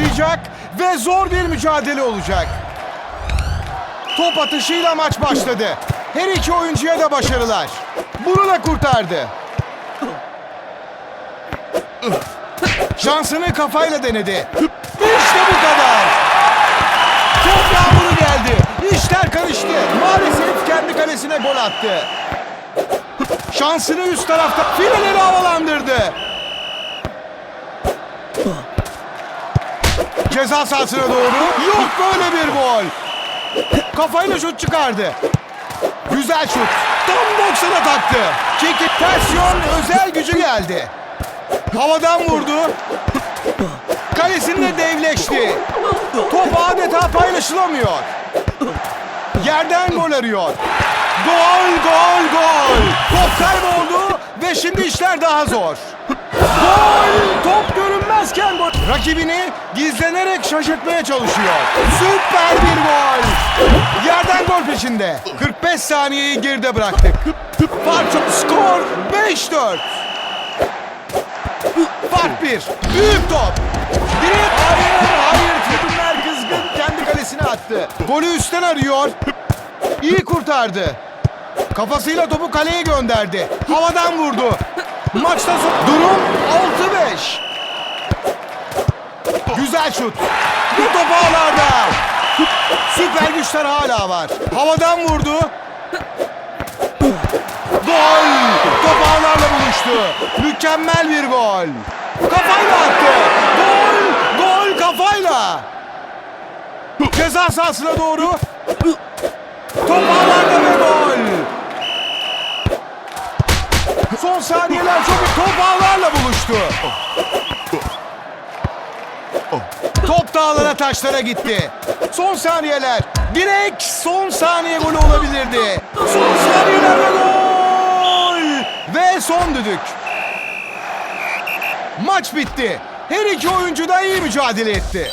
başlayacak ve zor bir mücadele olacak. Top atışıyla maç başladı. Her iki oyuncuya da başarılar. Bunu da kurtardı. Şansını kafayla denedi. İşte bu kadar. Top yağmuru geldi. İşler karıştı. Maalesef kendi kalesine gol attı. Şansını üst tarafta fileleri havalandırdı. Ceza sahasına doğru. Yok böyle bir gol. Kafayla şut çıkardı. Güzel şut. Tam 90'a taktı. Çekip ters yön özel gücü geldi. Havadan vurdu. Kalesinde devleşti. Top adeta paylaşılamıyor. Yerden gol arıyor. Gol, gol, gol. Top kayboldu ve şimdi işler daha zor. Gol! Top görünmezken gol. Rakibini gizlenerek şaşırtmaya çalışıyor. Süper bir gol. Yerden gol peşinde. 45 saniyeyi geride bıraktık. Fark. Skor 5-4. Fark 1. Büyük top. Direkt hayır, hayır. Tribünler kızgın. Kendi kalesine attı. Golü üstten arıyor. İyi kurtardı. Kafasıyla topu kaleye gönderdi. Havadan vurdu. Maçta son... Durum 6-5. Güzel şut. Bu top ağlarda. Süper güçler hala var. Havadan vurdu. Gol! Top ağlarla buluştu. Mükemmel bir gol. Kafayla attı. Gol! Gol kafayla. Ceza sahasına doğru. Top ağlarda ve gol. Son saniyeler çok top ağlarla buluştu. Top dağlara taşlara gitti. Son saniyeler. Direkt son saniye golü olabilirdi. Son saniyelerde gol. Ve son düdük. Maç bitti. Her iki oyuncu da iyi mücadele etti.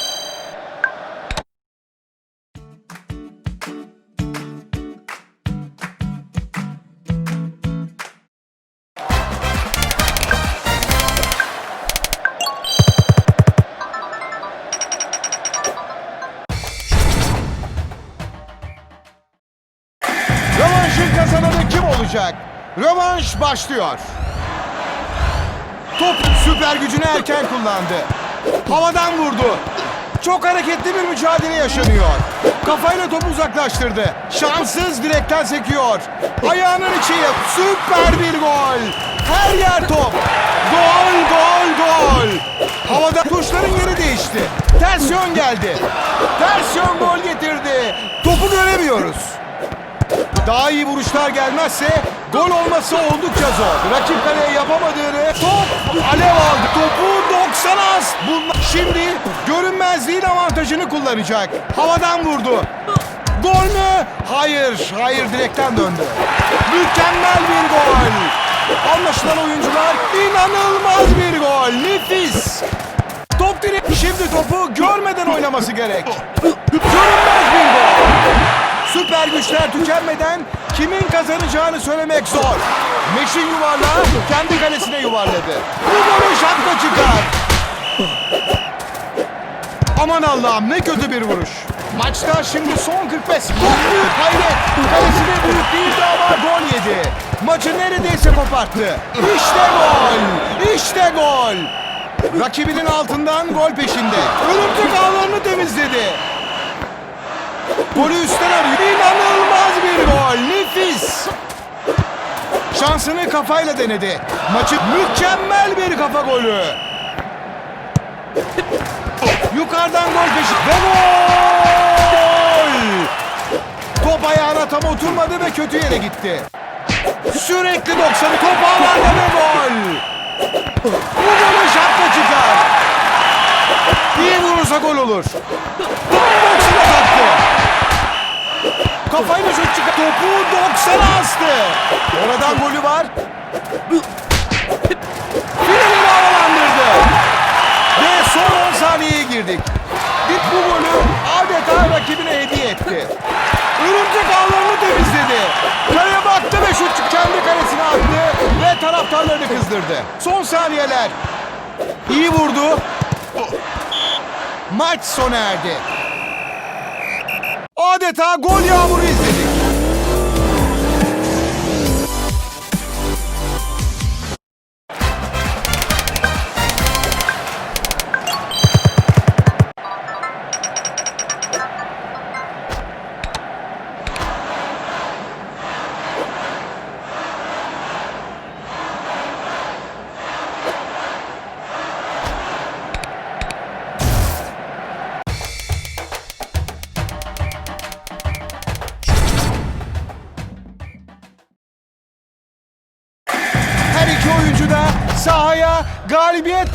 Olacak? Rövanş başlıyor. Top süper gücünü erken kullandı. Havadan vurdu. Çok hareketli bir mücadele yaşanıyor. Kafayla topu uzaklaştırdı. Şanssız direkten sekiyor. Ayağının içi süper bir gol. Her yer top. Gol, gol, gol. Havada tuşların yeri değişti. Ters yön geldi. Ters yön gol getirdi. Topu göremiyoruz. Daha iyi vuruşlar gelmezse gol olması oldukça zor. Rakip kaleye yapamadığını top alev aldı. Topu 90 az. Bunlar şimdi görünmezliğin avantajını kullanacak. Havadan vurdu. Gol mü? Hayır, hayır direkten döndü. Mükemmel bir gol. Anlaşılan oyuncular inanılmaz bir gol. Nefis. Top direkt şimdi topu görmeden oynaması gerek. Görünmez bir gol. Süper güçler tükenmeden kimin kazanacağını söylemek zor. Meşin yuvarlağı kendi kalesine yuvarladı. Bu golü şapka çıkar. Aman Allah'ım ne kötü bir vuruş. Maçta şimdi son 45. Çok büyük hayret. Kalesine büyük değildi ama gol yedi. Maçı neredeyse koparttı. İşte gol. İşte gol. Rakibinin altından gol peşinde. Örümcek ağlarını temizledi. Golü üstten arıyor. İnanılmaz bir gol. Nefis. Şansını kafayla denedi. Maçı mükemmel bir kafa golü. Yukarıdan gol peşi. Ve gol! Top ayağına tam oturmadı ve kötü yere gitti. Sürekli 90'ı top ağlarda ve gol. Bu golü şapka çıkar. İyi vurursa gol olur. Tam 90'a taktı. Kafayla şut çıkar. Topu 90'a astı. Oradan golü var. Fileleri havalandırdı. Ve son 10 saniyeye girdik. Dik bu golü adeta rakibine hediye etti. Örümcek ağlarını temizledi. Kaleye baktı ve şut kendi kalesine attı ve taraftarlarını kızdırdı. Son saniyeler. İyi vurdu. Maç sona erdi. Adeta gol yağmuru izledik.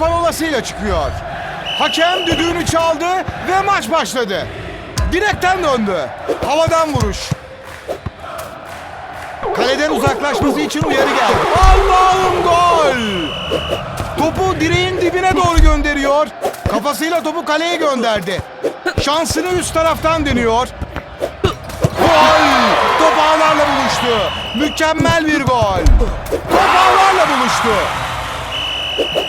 Galibiyet parolasıyla çıkıyor. Hakem düdüğünü çaldı ve maç başladı. Direkten döndü. Havadan vuruş. Kaleden uzaklaşması için uyarı geldi. Allah'ım gol! Topu direğin dibine doğru gönderiyor. Kafasıyla topu kaleye gönderdi. Şansını üst taraftan deniyor. Gol! Top ağlarla buluştu. Mükemmel bir gol. Top ağlarla buluştu.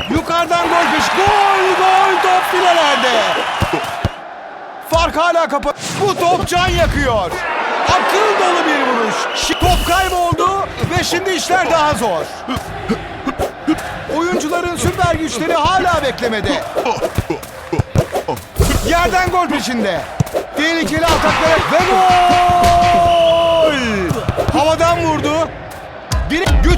Yukarıdan gol peş. Gol! Gol! Top filelerde. Fark hala kapa. Bu top can yakıyor. Akıl dolu bir vuruş. Top kayboldu ve şimdi işler daha zor. Oyuncuların süper güçleri hala beklemede. Yerden gol peşinde. Tehlikeli ataklar ve gol!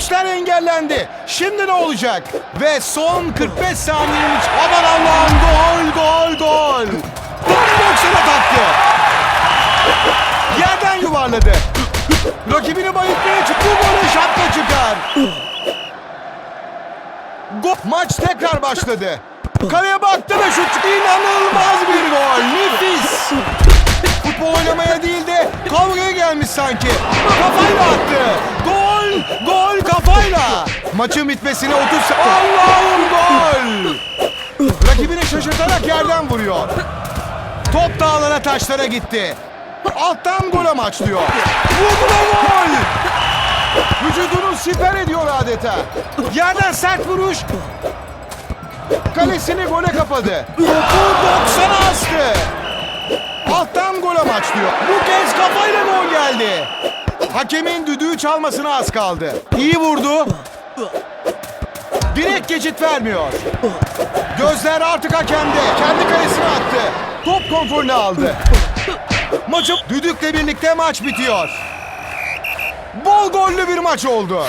Güçler engellendi. Şimdi ne olacak? Ve son 45 saniyenin iç- aman Allah'ım gol gol gol. Tam 90'a taktı. Yerden yuvarladı. Rakibini bayıltmaya çıktı. Bu golü şapka çıkar. Gol. Maç tekrar başladı. Kaleye baktı ve şut. İnanılmaz bir gol. Nefis. Futbol oynamaya değil de kavgaya gelmiş sanki. Kafayla attı. Maçın bitmesine 30 sa- Allah'ım gol. Rakibini şaşırtarak yerden vuruyor. Top dağlara taşlara gitti. Alttan gol amaçlıyor. Vurdu ve gol. Vücudunu siper ediyor adeta. Yerden sert vuruş. Kalesini gole kapadı. Topu 90'a astı. Alttan gol amaçlıyor. Bu kez kafayla gol geldi. Hakemin düdüğü çalmasına az kaldı. İyi vurdu. Geçit vermiyor. Gözler artık hakemde. Kendi kalesine attı. Top kontrolünü aldı. Maçı düdükle birlikte maç bitiyor. Bol gollü bir maç oldu.